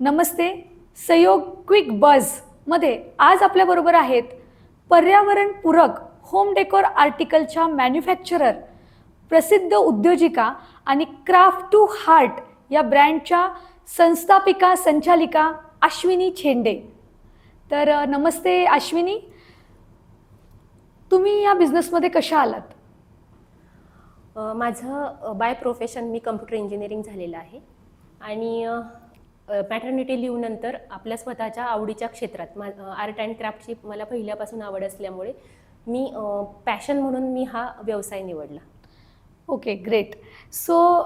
नमस्ते सहयोग क्विक बजमध्ये आज आपल्याबरोबर आहेत पर्यावरणपूरक होम डेकोर आर्टिकलच्या मॅन्युफॅक्चरर प्रसिद्ध उद्योजिका आणि क्राफ्ट टू हार्ट या ब्रँडच्या संस्थापिका संचालिका अश्विनी छेंडे. तर नमस्ते अश्विनी. तुम्ही या बिझनेसमध्ये कशा आलात? माझं बाय प्रोफेशन मी कम्प्युटर इंजिनिअरिंग झालेलं आहे. आणि मॅटर्निटी लिव्ह नंतर आपल्या स्वतःच्या आवडीच्या क्षेत्रात. मा आर्ट अँड क्राफ्टची मला पहिल्यापासून आवड असल्यामुळे मी पॅशन म्हणून मी हा व्यवसाय निवडला. ओके ग्रेट सो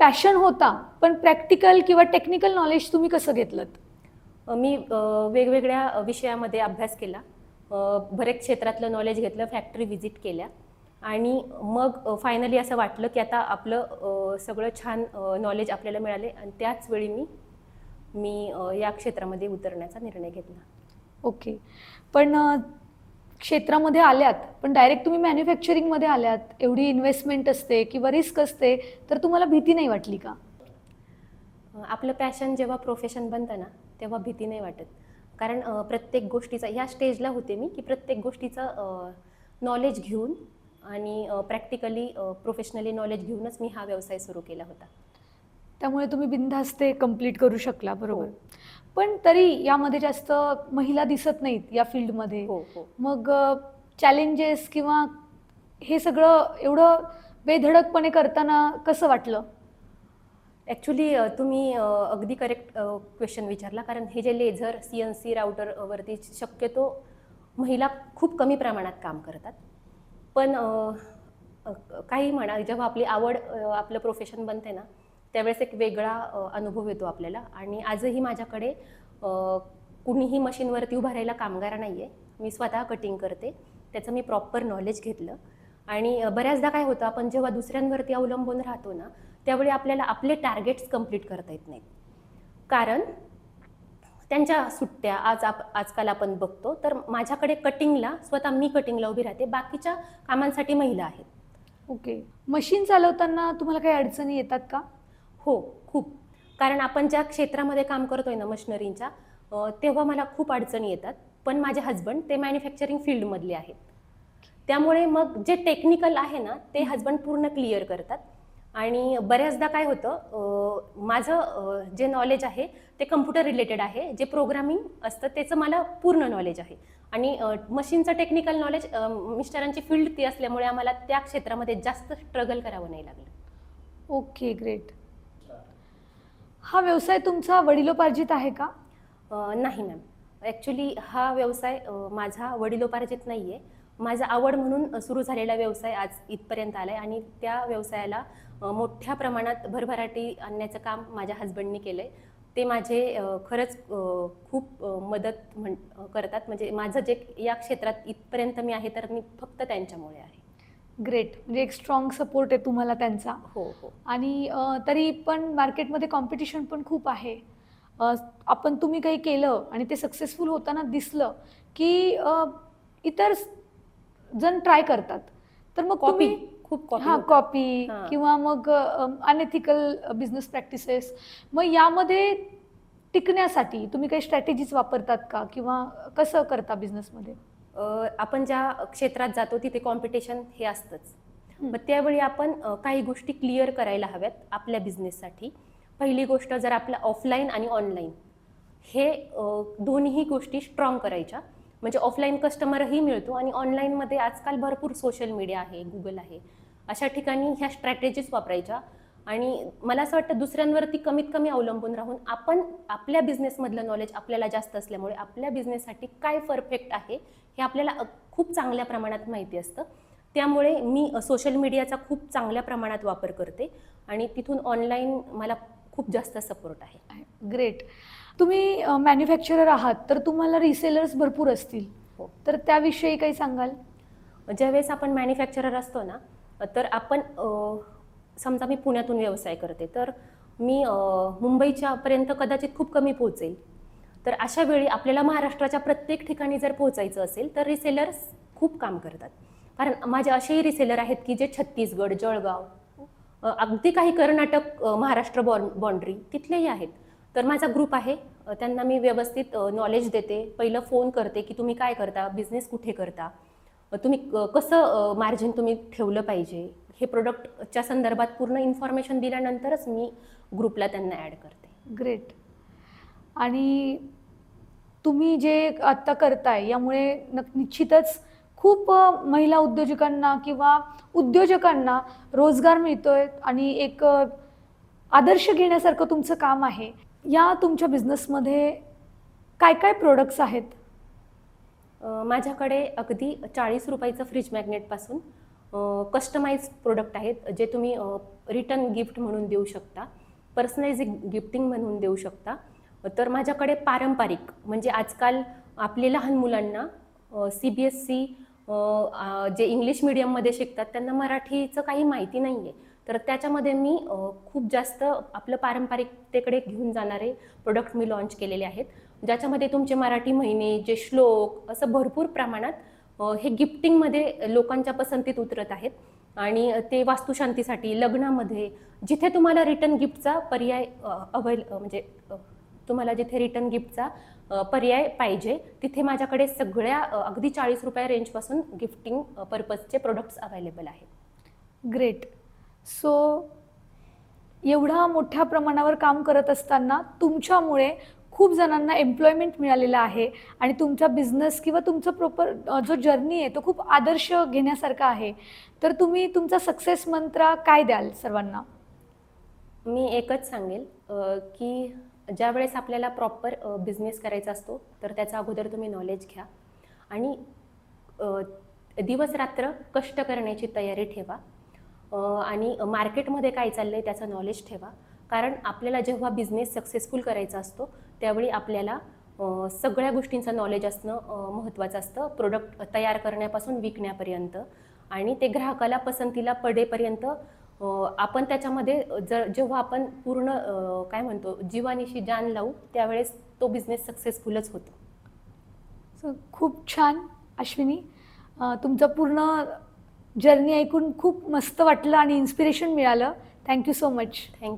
पॅशन होता पण प्रॅक्टिकल किंवा टेक्निकल नॉलेज तुम्ही कसं घेतलं मी वेगवेगळ्या विषयामध्ये अभ्यास केला. बरेच क्षेत्रातलं नॉलेज घेतलं फॅक्टरी व्हिजिट केल्या. आणि मग फायनली असं वाटलं की आता आपलं सगळं छान नॉलेज आपल्याला मिळाले. आणि त्याच वेळी मी मी या क्षेत्रामध्ये उतरण्याचा निर्णय घेतला. ओके. पण क्षेत्रामध्ये आल्यात पण डायरेक्ट तुम्ही मॅन्युफॅक्चरिंगमध्ये आल्यात एवढी इन्व्हेस्टमेंट असते किंवा रिस्क असते तर तुम्हाला भीती नाही वाटली का? आपलं पॅशन जेव्हा प्रोफेशन बनतं ना तेव्हा भीती नाही वाटत. कारण प्रत्येक गोष्टीचा ह्या स्टेजला होते मी की प्रत्येक गोष्टीचं नॉलेज घेऊन आणि प्रॅक्टिकली प्रोफेशनली नॉलेज घेऊनच मी हा व्यवसाय सुरू केला होता. त्यामुळे तुम्ही बिनधास्त ते कंप्लीट करू शकला बरोबर. हो. पण तरी यामध्ये जास्त महिला दिसत नाहीत या फील्डमध्ये. हो हो. मग चॅलेंजेस किंवा हे सगळं एवढं बेधडकपणे करताना कसं वाटलं? ॲक्च्युली तुम्ही अगदी करेक्ट क्वेश्चन विचारला. कारण हे जे लेझर सी एन सी राऊटरवरती शक्यतो महिला खूप कमी प्रमाणात काम करतात. पण काही म्हणा जेव्हा आपली आवड आपलं प्रोफेशन बनते ना त्यावेळेस एक वेगळा अनुभव येतो आपल्याला. आणि आजही माझ्याकडे कुणीही मशीनवरती उभा राहायला कामगार नाही आहे मी स्वतः कटिंग करते. त्याचं मी प्रॉपर नॉलेज घेतलं. आणि बऱ्याचदा काय होतं आपण जेव्हा दुसऱ्यांवरती अवलंबून राहतो ना त्यावेळी आपल्याला आपले टार्गेट्स कंप्लीट करता येत नाहीत. कारण त्यांच्या सुट्ट्या आज आप आजकाल आपण बघतो तर माझ्याकडे कटिंगला स्वतः मी कटिंगला उभी राहते. बाकीच्या कामांसाठी महिला आहेत. ओके. मशीन चालवताना तुम्हाला काही अडचणी येतात का? हो खूप. कारण आपण ज्या क्षेत्रामध्ये काम करतोय ना मशिनरींच्या तेव्हा मला खूप अडचणी येतात. पण माझे हजबंड ते मॅन्युफॅक्चरिंग फील्डमधले आहेत. त्यामुळे मग जे टेक्निकल आहे ना ते हजबंड पूर्ण क्लिअर करतात. आणि बऱ्याचदा काय होतं माझं जे नॉलेज आहे ते कम्प्युटर रिलेटेड आहे. जे प्रोग्रामिंग असतं त्याचं मला पूर्ण नॉलेज आहे. आणि मशीनचं टेक्निकल नॉलेज मिस्टरांची फील्ड ती असल्यामुळे आम्हाला त्या क्षेत्रामध्ये जास्त स्ट्रगल करावं नाही लागलं. ओके ग्रेट हा व्यवसाय तुमचा वडिलोपार्जित आहे का? अ, नाही मॅम. ॲक्च्युली हा व्यवसाय अ, माझा वडिलोपार्जित नाही आहे माझा आवड म्हणून सुरू झालेला व्यवसाय आज इथपर्यंत आला आहे आणि त्या व्यवसायाला अ, मोठ्या प्रमाणात भरभराटी आणण्याचं काम माझ्या हस्बंडनी केलं आहे ते माझे अ, खरंच अ, खूप अ, मदत म्हण करतात. म्हणजे माझं जे या क्षेत्रात इथपर्यंत मी आहे तर मी फक्त त्यांच्यामुळे आहे. ग्रेट. म्हणजे एक स्ट्रॉंग सपोर्ट आहे तुम्हाला त्यांचा. हो हो. आणि तरी पण मार्केटमध्ये कॉम्पिटिशन पण खूप आहे. आपण तुम्ही काही केलं आणि ते सक्सेसफुल होताना दिसलं की इतर जण ट्राय करतात. तर मग कॉपी खूप कॉपी हां. कॉपी. किंवा मग अनएथिकल बिझनेस प्रॅक्टिसेस मग यामध्ये टिकण्यासाठी तुम्ही काही स्ट्रॅटेजीज वापरतात का? किंवा कसं करता बिझनेसमध्ये आपण ज्या क्षेत्रात जातो तिथे कॉम्पिटिशन हे असतंच. मग त्यावेळी आपण काही गोष्टी क्लिअर करायला हव्यात आपल्या बिझनेससाठी पहिली गोष्ट जर आपलं ऑफलाईन आणि ऑनलाईन हे दोन्ही गोष्टी स्ट्रॉंग करायच्या. म्हणजे ऑफलाईन कस्टमरही मिळतो आणि ऑनलाईनमध्ये आजकाल भरपूर सोशल मीडिया आहे गुगल आहे. अशा ठिकाणी ह्या स्ट्रॅटेजीज वापरायच्या. आणि मला असं वाटतं दुसऱ्यांवरती कमीत कमी अवलंबून राहून आपण आपल्या बिझनेसमधलं नॉलेज आपल्याला जास्त असल्यामुळे आपल्या बिझनेससाठी काय परफेक्ट आहे हे आपल्याला खूप चांगल्या प्रमाणात माहिती असतं. त्यामुळे मी सोशल मीडियाचा खूप चांगल्या प्रमाणात वापर करते आणि तिथून ऑनलाईन मला खूप जास्त सपोर्ट आहे. ग्रेट तुम्ही मॅन्युफॅक्चरर आहात तर तुम्हाला रिसेलर्स भरपूर असतील. हो. तर त्याविषयी काही सांगाल? ज्यावेळेस आपण मॅन्युफॅक्चरर असतो ना तर आपण समजा मी पुण्यातून व्यवसाय करते तर मी मुंबईच्या मुंबईच्यापर्यंत कदाचित खूप कमी पोहोचेल. तर अशा वेळी आपल्याला महाराष्ट्राच्या प्रत्येक ठिकाणी जर पोहोचायचं असेल तर रिसेलर्स खूप काम करतात. कारण माझे असेही रिसेलर आहेत की जे छत्तीसगड जळगाव अगदी काही कर्नाटक महाराष्ट्र बॉन बाँड्री तिथलेही आहेत. तर माझा ग्रुप आहे त्यांना मी व्यवस्थित नॉलेज देते. पहिलं फोन करते की तुम्ही काय करता बिझनेस कुठे करता? तुम्ही क- कसं मार्जिन तुम्ही ठेवलं पाहिजे? हे प्रोडक्टच्या संदर्भात पूर्ण इन्फॉर्मेशन दिल्यानंतरच मी ग्रुपला त्यांना ॲड करते. ग्रेट आणि तुम्ही जे आत्ता करताय यामुळे नक निश्चितच खूप महिला उद्योजकांना किंवा उद्योजकांना रोजगार मिळतोय आणि एक आदर्श घेण्यासारखं तुमचं काम आहे. या तुमच्या बिझनेसमध्ये काय काय प्रोडक्ट्स आहेत? माझ्याकडे अगदी चाळीस रुपयाचं फ्रीज मॅग्नेटपासून कस्टमाइज प्रोडक्ट आहेत जे तुम्ही रिटर्न गिफ्ट म्हणून देऊ शकता पर्सनलाइज गिफ्टिंग म्हणून देऊ शकता. तर माझ्याकडे पारंपरिक म्हणजे आजकाल आपले लहान मुलांना सी बी एस सी जे इंग्लिश मिडियममध्ये शिकतात त्यांना मराठीचं काही माहिती नाही आहे तर त्याच्यामध्ये मी खूप जास्त आपलं पारंपरिकतेकडे घेऊन जाणारे प्रोडक्ट मी लॉन्च केलेले आहेत. ज्याच्यामध्ये तुमचे मराठी महिने जे श्लोक असं भरपूर प्रमाणात हे गिफ्टिंगमध्ये लोकांच्या पसंतीत उतरत आहेत. आणि ते वास्तुशांतीसाठी लग्नामध्ये जिथे तुम्हाला रिटर्न गिफ्टचा पर्याय अवेल म्हणजे तुम्हाला जिथे रिटर्न गिफ्टचा पर्याय पाहिजे तिथे माझ्याकडे सगळ्या अगदी चाळीस रुपये रेंजपासून गिफ्टिंग पर्पजचे प्रोडक्ट्स अवेलेबल आहेत. ग्रेट सो एवढा मोठ्या प्रमाणावर काम करत असताना तुमच्यामुळे खूप जणांना एम्प्लॉयमेंट मिळालेलं आहे आणि तुमचा बिझनेस किंवा तुमचं प्रॉपर जो जर्नी आहे तो खूप आदर्श घेण्यासारखा आहे. तर तुम्ही तुमचा सक्सेस मंत्र काय द्याल सर्वांना? मी एकच सांगेल की की ज्यावेळेस आपल्याला प्रॉपर बिझनेस करायचा असतो तर त्याचा अगोदर तुम्ही नॉलेज घ्या. आणि दिवस रात्र कष्ट करण्याची तयारी ठेवा. आणि मार्केटमध्ये काय चाललं आहे त्याचं नॉलेज ठेवा. कारण आपल्याला जेव्हा बिझनेस सक्सेसफुल करायचा असतो त्यावेळी आपल्याला सगळ्या गोष्टींचं नॉलेज असणं महत्त्वाचं असतं. प्रोडक्ट तयार करण्यापासून विकण्यापर्यंत आणि ते ग्राहकाला पसंतीला पडेपर्यंत आपण त्याच्यामध्ये जर जेव्हा आपण पूर्ण काय म्हणतो जीवानिशी जान लावू त्यावेळेस तो बिझनेस सक्सेसफुलच होतो. सो खूप छान अश्विनी. तुमचं पूर्ण जर्नी ऐकून खूप मस्त वाटलं आणि इन्स्पिरेशन मिळालं. Thank you so much thank you